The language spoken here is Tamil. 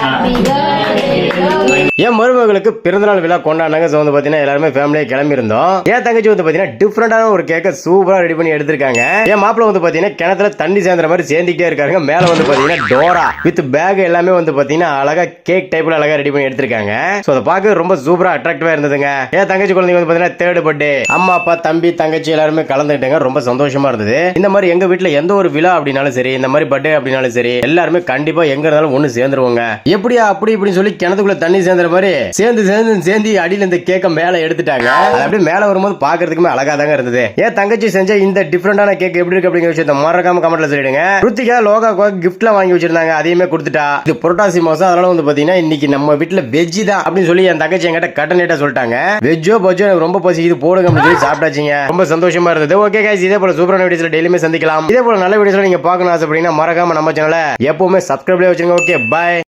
Happy birthday. என் மருமகளுக்கு பிறந்தநாள் விழா கொண்டாடினாங்க. ஸோ வந்து பார்த்தீங்கன்னா எல்லாருமே ஃபேமிலியாக கிளம்பியிருந்தோம். என் தங்கச்சி வந்து பார்த்தீங்கன்னா டிஃப்ரெண்டான ஒரு கேக்கை சூப்பராக ரெடி பண்ணி எடுத்திருக்காங்க. என் மாப்பிள்ள வந்து பார்த்தீங்கன்னா கிணத்துல தண்ணி சேர்ந்துற மாதிரி சேர்ந்துக்கிட்டே இருக்காங்க மேலே வந்து பார்த்தீங்கன்னா டோரா வித் பேக் எல்லாமே வந்து பார்த்தீங்கன்னா அழகா கேக் டைப்ல அழகா ரெடி பண்ணி எடுத்திருக்காங்க. ஸோ அதை பார்க்க ரொம்ப சூப்பராக அட்ராக்டிவாக இருந்ததுங்க. என் தங்கச்சி குழந்தைங்க வந்து பார்த்தீங்கன்னா தேர்ட் பர்த்டே அம்மா அப்பா தம்பி தங்கச்சி எல்லாருமே கலந்துக்கிட்டாங்க ரொம்ப சந்தோஷமா இருந்தது. இந்த மாதிரி எங்க வீட்ல எந்த ஒரு விழா அப்படின்னாலும் சரி இந்த மாதிரி பர்த்டே அப்படின்னாலும் சரி எல்லாருமே கண்டிப்பா எங்க இருந்தாலும் ஒண்ணு சேர்ந்துருவாங்க. எப்படியா அப்படி இப்படின்னு சொல்லி கிணத்துக்குள்ள தண்ணி உட்காந்துற மாதிரி சேர்ந்து சேர்ந்து சேர்ந்து அடியில் இந்த கேக்க மேல எடுத்துட்டாங்க. அது அப்படியே மேல வரும்போது பாக்குறதுக்குமே அழகா தாங்க இருந்தது. ஏன் தங்கச்சி செஞ்ச இந்த டிஃப்ரெண்டான கேக் எப்படி இருக்கு அப்படிங்கிற விஷயத்த மறக்காம கமெண்ட்ல சொல்லிடுங்க. ருத்திகா லோகா கிஃப்ட்லாம் வாங்கி வச்சிருந்தாங்க அதையுமே கொடுத்துட்டா. இது புரட்டாசி மாசம் அதனால வந்து பாத்தீங்கன்னா இன்னைக்கு நம்ம வீட்டுல வெஜ் தான் அப்படின்னு சொல்லி என் தங்கச்சி என்கிட்ட கட்டனேட்டா சொல்லிட்டாங்க. வெஜ்ஜோ பஜ்ஜோ எனக்கு ரொம்ப பசி இது போடுங்க அப்படின்னு சொல்லி சாப்பிட்டாச்சிங்க. ரொம்ப சந்தோஷமா இருந்தது. ஓகே கைஸ் இதே போல சூப்பரான வீடியோஸ்ல டெய்லியுமே சந்திக்கலாம். இதே போல நல்ல வீடியோஸ்ல நீங்க பார்க்கணும் ஆசைப்பட்டீங்கன்னா மறக்காம நம்ம சேனலை எப்பவுமே சப்ஸ்கிரைப்லேயே வச்சிருங்க. Okay bye